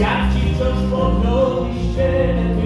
Jak ci wciąż podnosi się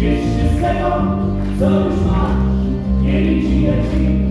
Ciesz się z tego, co już masz, nie liczy leci.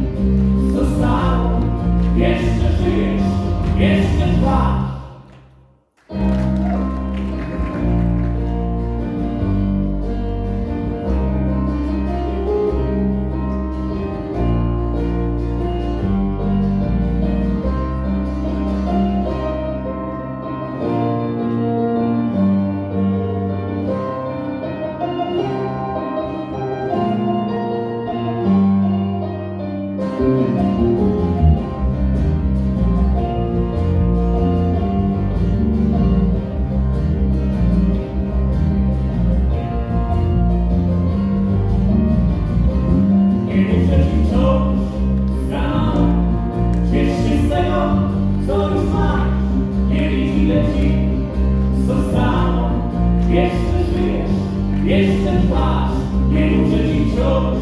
Jeszcze żyjesz, jestem masz, nie muszę ci wciąż.